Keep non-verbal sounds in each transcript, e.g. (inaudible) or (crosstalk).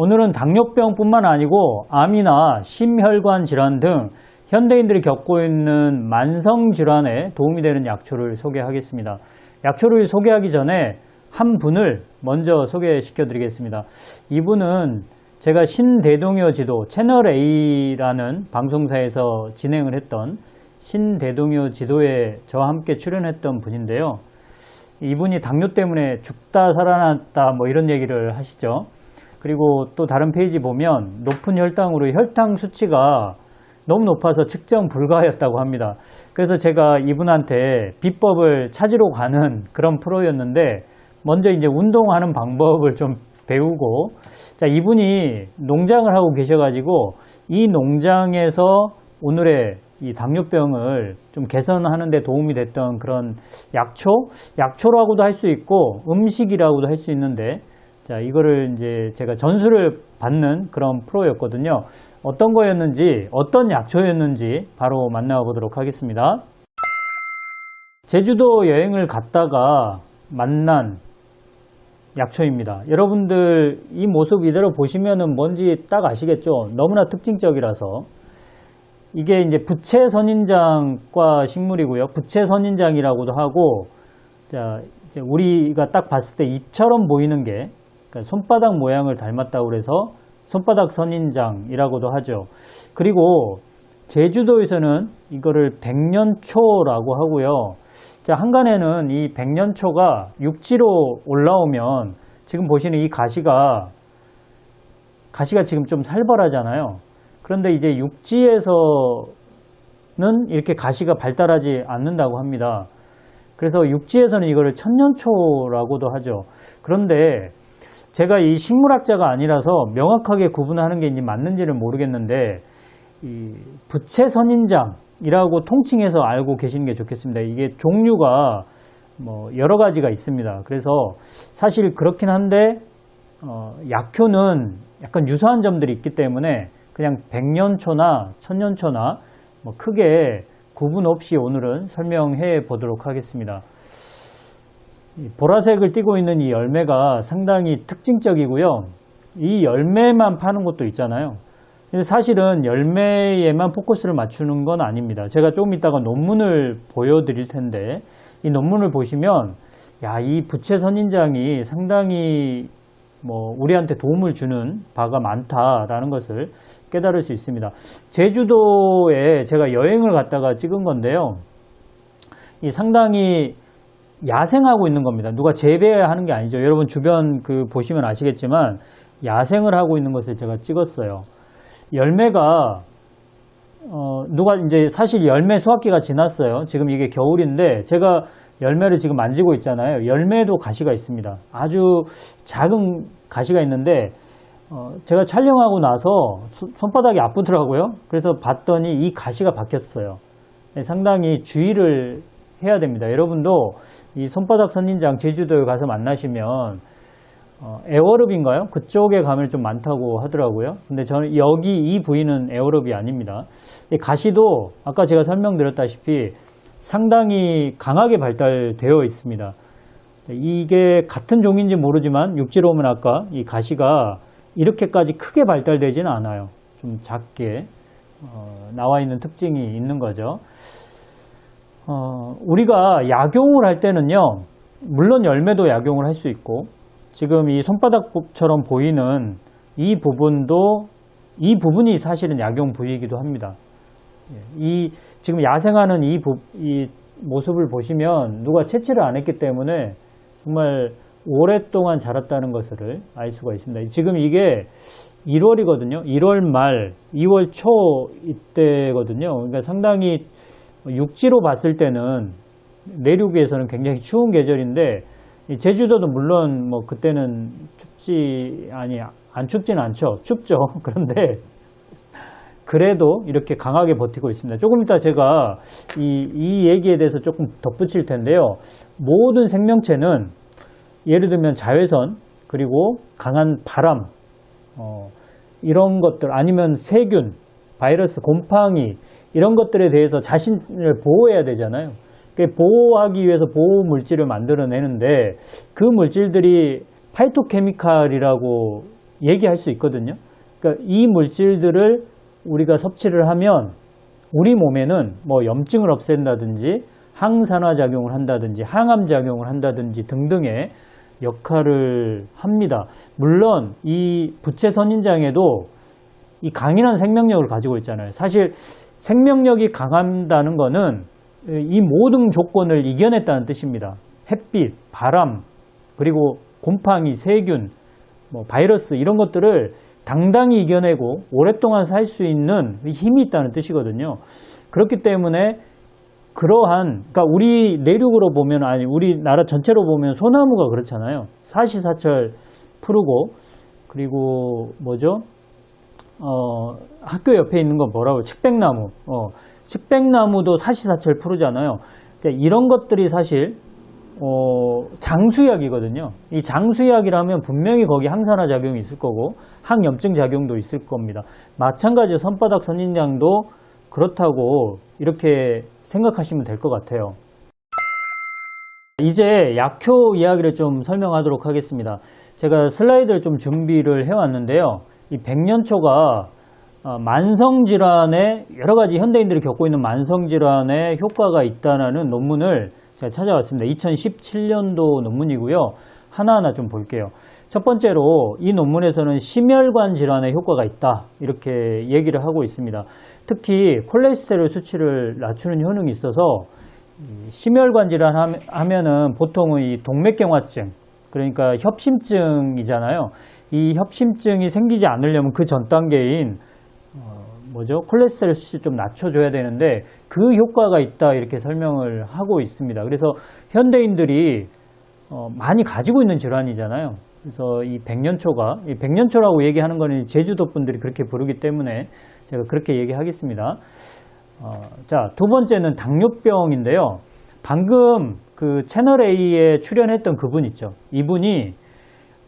오늘은 당뇨병뿐만 아니고 암이나 심혈관 질환 등 현대인들이 겪고 있는 만성 질환에 도움이 되는 약초를 소개하겠습니다. 약초를 소개하기 전에 한 분을 먼저 소개시켜 드리겠습니다. 이분은 제가 신대동요 지도 채널 A라는 방송사에서 진행을 했던 신대동요 지도에 저와 함께 출연했던 분인데요. 이분이 당뇨 때문에 죽다 살아났다 뭐 이런 얘기를 하시죠. 그리고 또 다른 페이지 보면 높은 혈당으로 혈당 수치가 너무 높아서 측정 불가였다고 합니다. 그래서 제가 이분한테 비법을 찾으러 가는 그런 프로였는데 먼저 이제 운동하는 방법을 좀 배우고 자 이분이 농장을 하고 계셔가지고 이 농장에서 오늘의 이 당뇨병을 좀 개선하는 데 도움이 됐던 그런 약초 약초라고도 할 수 있고 음식이라고도 할 수 있는데 자 이거를 이제 제가 전수를 받는 그런 프로였거든요 어떤 거였는지 어떤 약초였는지 바로 만나보도록 하겠습니다 제주도 여행을 갔다가 만난 약초입니다. 여러분들 이 모습 이대로 보시면은 뭔지 딱 아시겠죠? 너무나 특징적이라서 이게 이제 부채 선인장과 식물이고요. 부채 선인장이라고도 하고 자 이제 우리가 딱 봤을 때 잎처럼 보이는 게 손바닥 모양을 닮았다고 그래서 손바닥 선인장이라고도 하죠. 그리고 제주도에서는 이거를 백년초라고 하고요. 자, 한간에는 이 백년초가 육지로 올라오면 지금 보시는 이 가시가 가시가 지금 좀 살벌하잖아요. 그런데 이제 육지에서는 이렇게 가시가 발달하지 않는다고 합니다. 그래서 육지에서는 이거를 천년초라고도 하죠. 그런데 제가 이 식물학자가 아니라서 명확하게 구분하는 게 있는지 맞는지는 모르겠는데 이 부채 선인장이라고 통칭해서 알고 계시는 게 좋겠습니다. 이게 종류가 뭐 여러 가지가 있습니다. 그래서 사실 그렇긴 한데 어, 약효는 약간 유사한 점들이 있기 때문에 그냥 백년초나 천년초나 뭐 크게 구분 없이 오늘은 설명해 보도록 하겠습니다. 이 보라색을 띠고 있는 이 열매가 상당히 특징적이고요. 이 열매만 파는 곳도 있잖아요. 사실은 열매에만 포커스를 맞추는 건 아닙니다. 제가 조금 이따가 논문을 보여드릴 텐데 이 논문을 보시면 야, 이 부채 선인장이 상당히 뭐 우리한테 도움을 주는 바가 많다라는 것을 깨달을 수 있습니다. 제주도에 제가 여행을 갔다가 찍은 건데요. 이 상당히 야생하고 있는 겁니다. 누가 재배하는 게 아니죠. 여러분 주변 그 보시면 아시겠지만 야생을 하고 있는 것을 제가 찍었어요. 열매가 어 누가 이제 사실 열매 수확기가 지났어요. 지금 이게 겨울인데 제가 열매를 지금 만지고 있잖아요. 열매도 가시가 있습니다. 아주 작은 가시가 있는데 어 제가 촬영하고 나서 손- 손바닥이 아프더라고요. 그래서 봤더니 이 가시가 바뀌었어요. 네, 상당히 주의를 해야 됩니다. 여러분도 이 손바닥 선인장 제주도에 가서 만나시면 어, 에어럽인가요? 그쪽에 가면 좀 많다고 하더라고요. 근데 저는 여기 이 부위는 에어럽이 아닙니다. 이 가시도 아까 제가 설명드렸다시피 상당히 강하게 발달되어 있습니다. 이게 같은 종인지 모르지만 육지로 오면 아까 이 가시가 이렇게까지 크게 발달되지는 않아요. 좀 작게 어, 나와 있는 특징이 있는 거죠. 어, 우리가 약용을 할 때는요, 물론 열매도 약용을 할 수 있고, 지금 이 손바닥처럼 보이는 이 부분도, 이 부분이 사실은 약용 부위이기도 합니다. 예, 이, 지금 야생하는 이, 부, 이 모습을 보시면 누가 채취를 안 했기 때문에 정말 오랫동안 자랐다는 것을 알 수가 있습니다. 지금 이게 1월이거든요. 1월 말, 2월 초 이때거든요. 그러니까 상당히 육지로 봤을 때는 내륙에서는 굉장히 추운 계절인데 이 제주도도 물론 뭐 그때는 춥지 아니 안 춥진 않죠. 춥죠. (laughs) 그런데 그래도 이렇게 강하게 버티고 있습니다. 조금 이따 제가 이, 이 얘기에 대해서 조금 덧붙일 텐데요. 모든 생명체는 예를 들면 자외선 그리고 강한 바람 어, 이런 것들 아니면 세균 바이러스 곰팡이 이런 것들에 대해서 자신을 보호해야 되잖아요. 그 보호하기 위해서 보호 물질을 만들어내는데 그 물질들이 파이토케미칼이라고 얘기할 수 있거든요. 그러니까 이 물질들을 우리가 섭취를 하면 우리 몸에는 뭐 염증을 없앤다든지 항산화 작용을 한다든지 항암 작용을 한다든지 등등의 역할을 합니다. 물론 이 부채 선인장에도 이 강인한 생명력을 가지고 있잖아요. 사실 생명력이 강한다는 거는 이 모든 조건을 이겨냈다는 뜻입니다. 햇빛, 바람, 그리고 곰팡이, 세균, 뭐 바이러스 이런 것들을 당당히 이겨내고 오랫동안 살 수 있는 힘이 있다는 뜻이거든요. 그렇기 때문에 그러한 그러니까 우리 내륙으로 보면 아니 우리나라 전체로 보면 소나무가 그렇잖아요. 사시사철 푸르고 그리고 뭐죠? 어, 학교 옆에 있는 건 뭐라고 측백나무. 어, 측백나무도 사시사철 푸르잖아요. 자, 이런 것들이 사실 어, 장수약이거든요. 이 장수약이라면 분명히 거기 항산화 작용이 있을 거고 항염증 작용도 있을 겁니다. 마찬가지로 손바닥 선인장도 그렇다고 이렇게 생각하시면 될 것 같아요. 이제 약효 이야기를 좀 설명하도록 하겠습니다. 제가 슬라이드를 좀 준비를 해왔는데요. 이 백년초가 어, 만성질환에 여러 가지 현대인들이 겪고 있는 만성질환에 효과가 있다는 논문을 제가 찾아왔습니다. 2017년도 논문이고요. 하나하나 좀 볼게요. 첫 번째로 이 논문에서는 심혈관 질환에 효과가 있다 이렇게 얘기를 하고 있습니다. 특히 콜레스테롤 수치를 낮추는 효능이 있어서 이 심혈관 질환 하면- 하면은 보통은 이 동맥경화증 그러니까 협심증이잖아요. 이 협심증이 생기지 않으려면 그 전 단계인 어, 뭐죠? 콜레스테롤 수치 좀 낮춰줘야 되는데 그 효과가 있다 이렇게 설명을 하고 있습니다. 그래서 현대인들이 어, 많이 가지고 있는 질환이잖아요. 그래서 이 백년초가 이 백년초라고 얘기하는 거는 제주도 분들이 그렇게 부르기 때문에 제가 그렇게 얘기하겠습니다. 어, 자, 두 번째는 당뇨병인데요. 방금 그 채널 A에 출연했던 그분 있죠. 이분이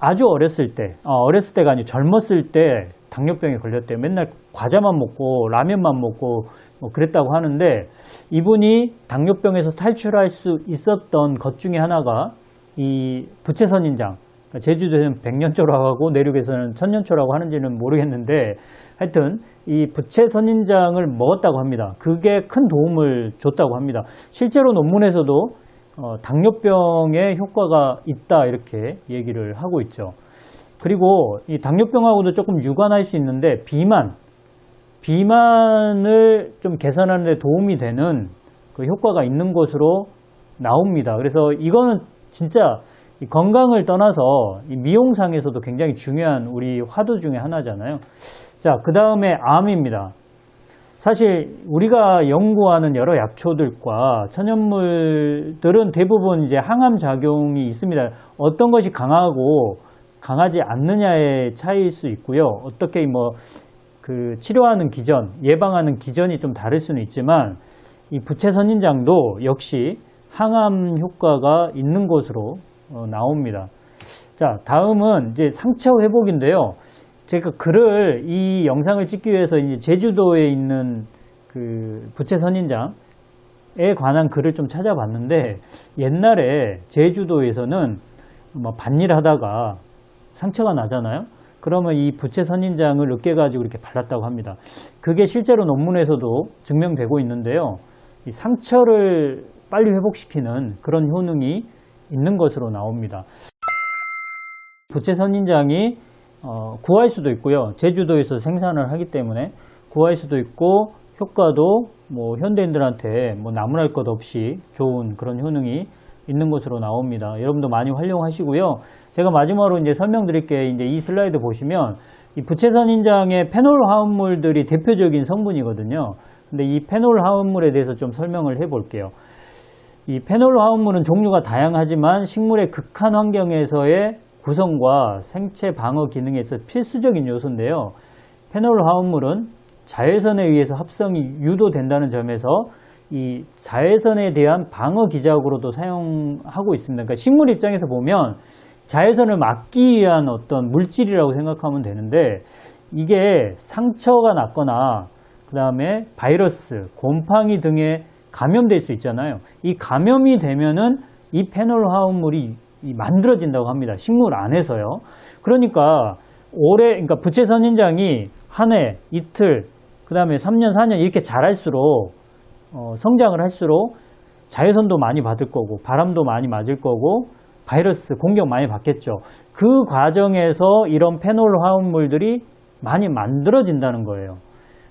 아주 어렸을 때, 어, 어렸을 때가 아니고 젊었을 때 당뇨병에 걸렸대요. 맨날 과자만 먹고 라면만 먹고 뭐 그랬다고 하는데 이분이 당뇨병에서 탈출할 수 있었던 것 중에 하나가 이 부채선인장, 그러니까 제주도에는 백년초라고 하고 내륙에서는 천년초라고 하는지는 모르겠는데 하여튼 이 부채 선인장을 먹었다고 합니다. 그게 큰 도움을 줬다고 합니다. 실제로 논문에서도 어, 당뇨병에 효과가 있다 이렇게 얘기를 하고 있죠. 그리고 이 당뇨병하고도 조금 유관할 수 있는데 비만, 비만을 좀 개선하는 데 도움이 되는 그 효과가 있는 것으로 나옵니다. 그래서 이거는 진짜 이 건강을 떠나서 이 미용상에서도 굉장히 중요한 우리 화두 중에 하나잖아요. 자, 그 다음에 암입니다. 사실 우리가 연구하는 여러 약초들과 천연물들은 대부분 이제 항암 작용이 있습니다. 어떤 것이 강하고 강하지 않느냐의 차이일 수 있고요. 어떻게 뭐 그 치료하는 기전, 예방하는 기전이 좀 다를 수는 있지만 이 부채 선인장도 역시 항암 효과가 있는 것으로 어, 나옵니다. 자, 다음은 이제 상처 회복인데요. 제가 글을 이 영상을 찍기 위해서 이제 제주도에 있는 그 부채 선인장에 관한 글을 좀 찾아봤는데 옛날에 제주도에서는 뭐 밭일 하다가 상처가 나잖아요. 그러면 이 부채 선인장을 으깨 가지고 이렇게 발랐다고 합니다. 그게 실제로 논문에서도 증명되고 있는데요. 이 상처를 빨리 회복시키는 그런 효능이 있는 것으로 나옵니다. 부채 선인장이 어, 구할 수도 있고요. 제주도에서 생산을 하기 때문에 구할 수도 있고 효과도 뭐 현대인들한테 뭐 나무랄 것 없이 좋은 그런 효능이 있는 것으로 나옵니다. 여러분도 많이 활용하시고요. 제가 마지막으로 이제 설명드릴 게 이제 이 슬라이드 보시면 이 부채선 인장의 페놀 화합물들이 대표적인 성분이거든요. 근데 이 페놀 화합물에 대해서 좀 설명을 해 볼게요. 이 페놀 화합물은 종류가 다양하지만 식물의 극한 환경에서의 구성과 생체 방어 기능에서 필수적인 요소인데요. 페놀 화합물은 자외선에 의해서 합성이 유도된다는 점에서 이 자외선에 대한 방어 기작으로도 사용하고 있습니다. 그러니까 식물 입장에서 보면 자외선을 막기 위한 어떤 물질이라고 생각하면 되는데 이게 상처가 났거나 그 다음에 바이러스, 곰팡이 등에 감염될 수 있잖아요. 이 감염이 되면은 이 페놀 화합물이 이 만들어진다고 합니다. 식물 안에서요. 그러니까 올해 그러니까 부채 선인장이 한 해, 이틀, 그다음에 3년, 4년 이렇게 자랄수록 어, 성장을 할수록 자외선도 많이 받을 거고 바람도 많이 맞을 거고 바이러스 공격 많이 받겠죠. 그 과정에서 이런 페놀 화합물들이 많이 만들어진다는 거예요.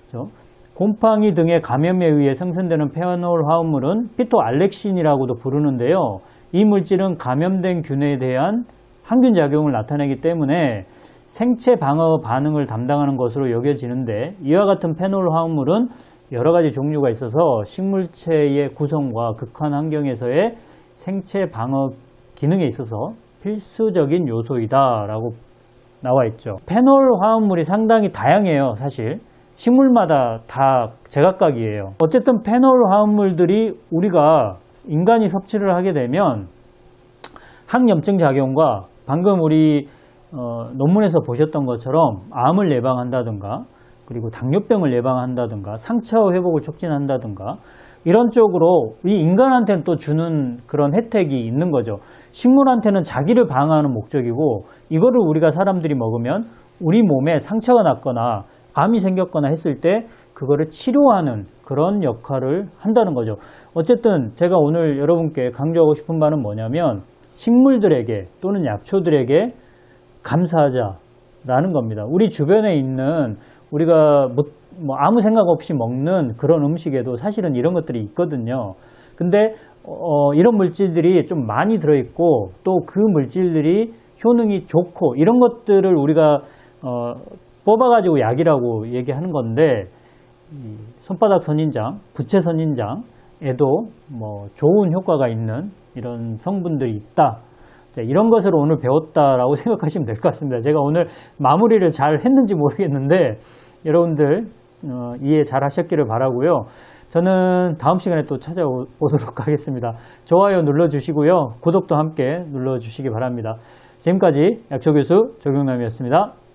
그죠? 곰팡이 등의 감염에 의해 생성되는 페놀 화합물은 피토알렉신이라고도 부르는데요. 이 물질은 감염된 균에 대한 항균 작용을 나타내기 때문에 생체 방어 반응을 담당하는 것으로 여겨지는데 이와 같은 페놀 화합물은 여러 가지 종류가 있어서 식물체의 구성과 극한 환경에서의 생체 방어 기능에 있어서 필수적인 요소이다라고 나와 있죠. 페놀 화합물이 상당히 다양해요, 사실. 식물마다 다 제각각이에요. 어쨌든 페놀 화합물들이 우리가 인간이 섭취를 하게 되면 항염증 작용과 방금 우리 어, 논문에서 보셨던 것처럼 암을 예방한다든가 그리고 당뇨병을 예방한다든가 상처 회복을 촉진한다든가 이런 쪽으로 이 인간한테는 또 주는 그런 혜택이 있는 거죠. 식물한테는 자기를 방어하는 목적이고 이거를 우리가 사람들이 먹으면 우리 몸에 상처가 났거나 암이 생겼거나 했을 때 그거를 치료하는 그런 역할을 한다는 거죠. 어쨌든 제가 오늘 여러분께 강조하고 싶은 바는 뭐냐면 식물들에게 또는 약초들에게 감사하자라는 겁니다. 우리 주변에 있는 우리가 뭐, 뭐 아무 생각 없이 먹는 그런 음식에도 사실은 이런 것들이 있거든요. 근데 어, 이런 물질들이 좀 많이 들어있고 또 그 물질들이 효능이 좋고 이런 것들을 우리가 어, 뽑아가지고 약이라고 얘기하는 건데 이 손바닥 선인장, 부채 선인장 에도 뭐 좋은 효과가 있는 이런 성분들이 있다. 자, 이런 것을 오늘 배웠다라고 (laughs) 생각하시면 될 것 같습니다. 제가 오늘 마무리를 잘 했는지 모르겠는데 여러분들 어, 이해 잘 하셨기를 바라고요. 저는 다음 시간에 또 찾아오도록 (laughs) 하겠습니다. 좋아요 눌러주시고요. 구독도 함께 눌러주시기 바랍니다. 지금까지 약초교수 조경남이었습니다.